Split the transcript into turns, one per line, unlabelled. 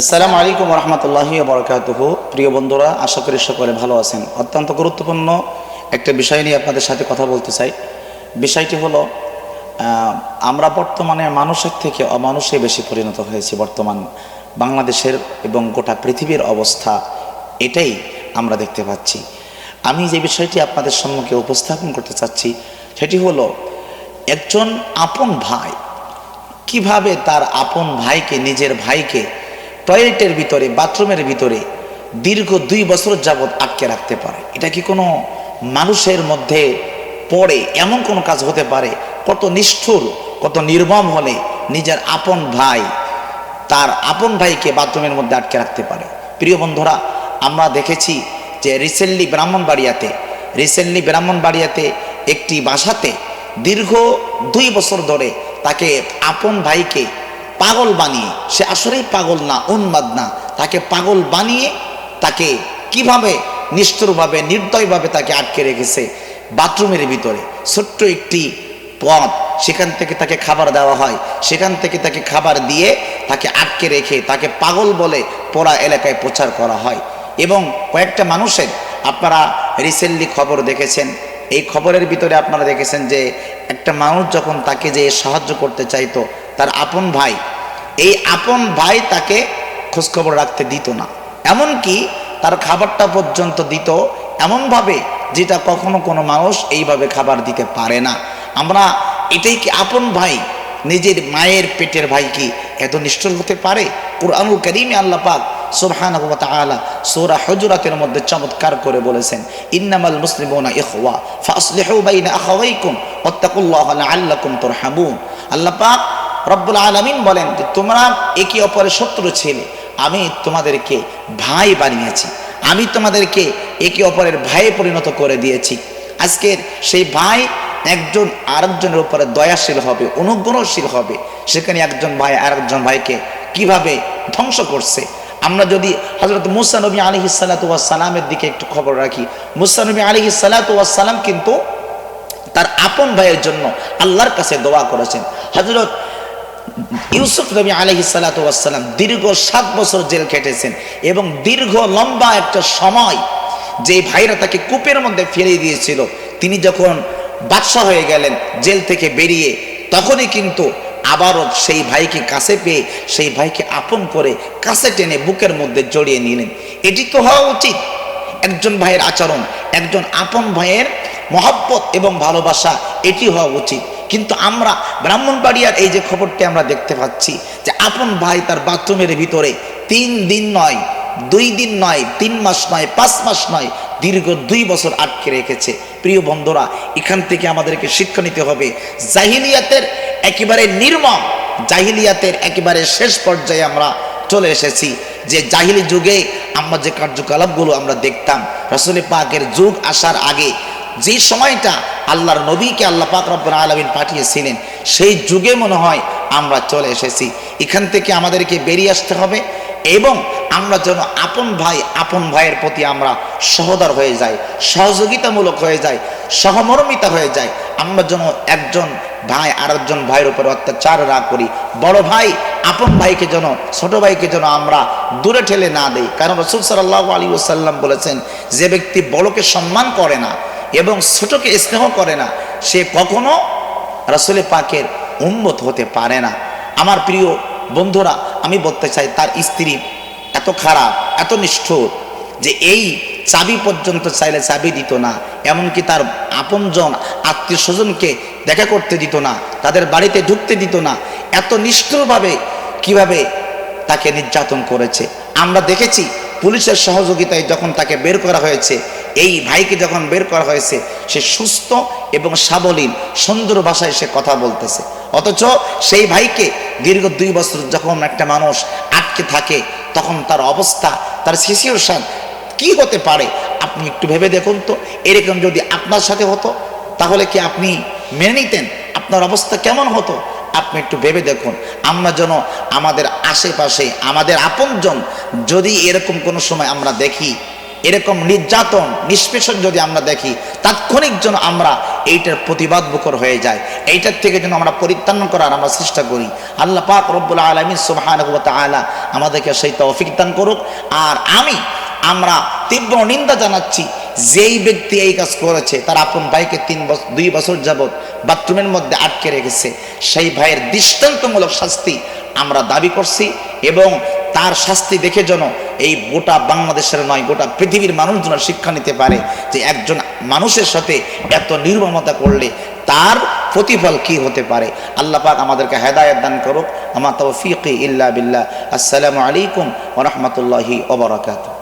আসসালামু আলাইকুম রহমতুল্লাহি বরকাতুহ প্রিয় বন্ধুরা, আশা করি সকলে ভালো আছেন। অত্যন্ত গুরুত্বপূর্ণ একটা বিষয় নিয়ে আপনাদের সাথে কথা বলতে চাই। বিষয়টি হলো আমরা বর্তমানে মানুষের থেকে অমানুষে বেশি পরিণত হয়েছি বর্তমান বাংলাদেশের এবং গোটা পৃথিবীর অবস্থা। এটাই আমরা দেখতে পাচ্ছি। আমি যে বিষয়টি আপনাদের সম্মুখে উপস্থাপন করতে চাচ্ছি, সেটি হলো, একজন আপন ভাই, কীভাবে তার আপন ভাইকে, নিজের ভাইকে টয়লেটের ভিতরে, বাথরুমের ভিতরে দীর্ঘ দুই বছর যাবৎ আটকে রাখতে পারে। এটা কি কোনো মানুষের মধ্যে পড়ে? এমন কোনো কাজ হতে পারে? কত নিষ্ঠুর, কত নির্মম হলে নিজের আপন ভাই, তার আপন ভাইকে বাথরুমের মধ্যে আটকে রাখতে পারে। প্রিয় বন্ধুরা, আমরা দেখেছি যে রিসেন্টলি ব্রাহ্মণবাড়িয়াতে রিসেন্টলি ব্রাহ্মণবাড়িয়াতে একটি বাসাতে দীর্ঘ দুই বছর ধরে তাকে আপন ভাইকে পাগল বানিয়ে, সে আসলেই পাগল না, উন্মাদ না, তাকে পাগল বানিয়ে, তাকে কীভাবে নিষ্ঠুরভাবে, নির্দয়ভাবে তাকে আটকে রেখেছে? বাথরুমের ভিতরে। ছোট্ট একটি পথ, সেখান থেকে তাকে খাবার দেওয়া হয়। সেখান থেকে তাকে খাবার দিয়ে তাকে আটকে রেখে, তাকে পাগল বলে পোড়া এলাকায় প্রচার করা হয়। এবং কয়েকটা মানুষের, আপনারা রিসেন্টলি খবর দেখেছেন এই খবরের ভিতরে আপনারা দেখেছেন যে একটা মানুষ যখন তাকে যে সাহায্য করতে চাইতো, তার আপন ভাই, এই আপন ভাই তাকে খোঁজখবর রাখতে দিত না। এমনকি তার খাবারটা পর্যন্ত দিত এমনভাবে যেটা কখনো কোনো মানুষ এইভাবে খাবার দিতে পারে না। আমরা এটাই কি আপন ভাই, নিজের মায়ের পেটের ভাই কি এত নিষ্ঠুর হতে পারে? কোরআনুল করিমে আল্লাহ পাক মধ্যে চমৎকার করে বলেছেন, ইন্নামাল আল্লাহ পাক রব্বুল বলেন যে, তোমরা একে অপরের শত্রু ছেলে, আমি তোমাদেরকে ভাই বানিয়েছি, আমি তোমাদেরকে একে অপরের ভাইয়ে পরিণত করে দিয়েছি। আজকের সেই ভাই একজন আরেকজনের উপরে দয়াশীল হবে, অনুগ্রহশীল হবে। সেখানে একজন ভাই আরেকজন ভাইকে কীভাবে ধ্বংস করছে? আমরা যদি হজরত মুসা নবী আলী সালামের দিকে একটু খবর রাখি, মুসা নবী আলী সালাম কিন্তু তার আপন ভাইয়ের জন্য আল্লাহর কাছে দোয়া করেছেন। হজরত ইউসুফ নবী আলহি সালাতাম দীর্ঘ সাত বছর জেল কেটেছেন এবং দীর্ঘ লম্বা একটা সময় যে ভাইরা তাকে কূপের মধ্যে ফেলে দিয়েছিল, তিনি যখন বাদশাহ হয়ে গেলেন জেল থেকে বেরিয়ে, তখনই কিন্তু আবারও সেই ভাইকে কাছে পেয়ে সেই ভাইকে আপন করে কাছে টেনে বুকের মধ্যে জড়িয়ে নিলেন। এটি তো হওয়া উচিত। একজন ভাইয়ের আচরণ, একজন আপন ভাইয়ের মহব্বত এবং ভালোবাসা, এটি হওয়া উচিত। কিন্তু আমরা ব্রাহ্মণবাড়িয়ার এই যে খবরটি আমরা দেখতে পাচ্ছি যে আপন ভাই তার বাথরুমের ভিতরে তিন দিন নয়, দুই দিন নয়, তিন মাস নয়, পাঁচ মাস নয় দীর্ঘ দুই বছর আটকে রেখেছে। প্রিয় বন্ধুরা, এখান থেকে আমাদেরকে শিক্ষা নিতে হবে, জাহিলিয়াতের একেবারে নির্মম জাহিলিয়াতের একেবারে শেষ পর্যায়ে আমরা চলে এসেছি। যে জাহিলি যুগে আমরা যে কার্যকলাপগুলো আমরা দেখতাম, রসুল পাকের যুগ আসার আগে, যে সময়টা আল্লাহর নবীকে আল্লাহ পাক রব্বুল আলমিন পাঠিয়েছিলেন, সেই যুগে মনে হয় আমরা চলে এসেছি। এখান থেকে আমাদেরকে বেরিয়ে আসতে হবে এবং আমরা যেন আপন ভাই, আপন ভাইয়ের প্রতি আমরা সহদার হয়ে যাই, সহযোগিতামূলক হয়ে যাই, সহমর্মিতা হয়ে যাই, আমরা যেন একজন ভাই আরেকজন ভাইয়ের উপরে অত্যাচার না করি। বড় ভাই, আপন ভাইকে যেন, ছোট ভাইকে যেন আমরা দূরে ঠেলে না দেই। কারণ রসুল সাল্লাহ আলী ওসাল্লাম বলেছেন, যে ব্যক্তি বড়কে সম্মান করে না এবং ছোটকে স্নেহ করে না, সে কখনো রসুল পাকের উন্মত হতে পারে না। আমার প্রিয় বন্ধুরা, আমি বলতে চাই, তার স্ত্রী এত খারাপ, এত নিষ্ঠুর যে এই চাবি পর্যন্ত চাইলে চাবি দিত না, এমনকি তার আপনজন, আত্মীয় স্বজনকে দেখা করতে দিত না, তাদের বাড়িতে ঢুকতে দিত না, এত নিষ্ঠুরভাবে কীভাবে তাকে নির্যাতন করেছে। আমরা দেখেছি পুলিশের সহযোগিতায় যখন তাকে বের করা হয়েছে, এই ভাইকে যখন বের করা হয়েছে, সে সুস্থ এবং সাবলীল, সুন্দর ভাষায় সে কথা বলতেছে। অথচ সেই ভাইকে দীর্ঘ দুই বছর যখন একটা মানুষ আটকে থাকে, তখন তার অবস্থা, তার সিচুয়েশান কি হতে পারে? আপনি একটু ভেবে দেখুন তো। এরকম যদি আপনার সাথে হতো, তাহলে কি আপনি মেনে নিতেন? আপনার অবস্থা কেমন হতো? আপনি একটু ভেবে দেখুন। আমরা যেন আমাদের আশেপাশে, আমাদের আপনজন যদি এরকম কোনো সময় আমরা দেখি এরকম নির্যাতন, নিষ্পেষণ যদি আমরা দেখি, তাৎক্ষণিক যেন আমরা এইটার প্রতিবাদ মুখর হয়ে যায় এইটার থেকে যেন আমরা পরিত্রাণ করার আমরা চেষ্টা করি। আল্লাহ পাক রব্বুল আলমিন সুবহানাহু ওয়া তাআলা আমাদেরকে সেই তৌফিক দান করুক। আর আমি, আমরা তীব্র নিন্দা জানাচ্ছি, যেই ব্যক্তি এই কাজ করেছে, তার আপন ভাইকে তিন বছর দুই বছর যাবৎ বাথরুমের মধ্যে আটকে রেখেছে, সেই ভাইয়ের দৃষ্টান্তমূলক শাস্তি আমরা দাবি করছি এবং তার শাস্তি দেখে যেন এই গোটা বাংলাদেশের নয়, গোটা পৃথিবীর মানুষ যেন শিক্ষা নিতে পারে যে একজন মানুষের সাথে এত নির্মমতা করলে তার প্রতিফল কি হতে পারে। আল্লাহ পাক আমাদেরকে হেদায়ত দান করুক। আমার তৌফিক ইল্লা বিল্লাহ। আসসালামু আলাইকুম ওয়া রাহমাতুল্লাহি ওয়া বারাকাতুহু।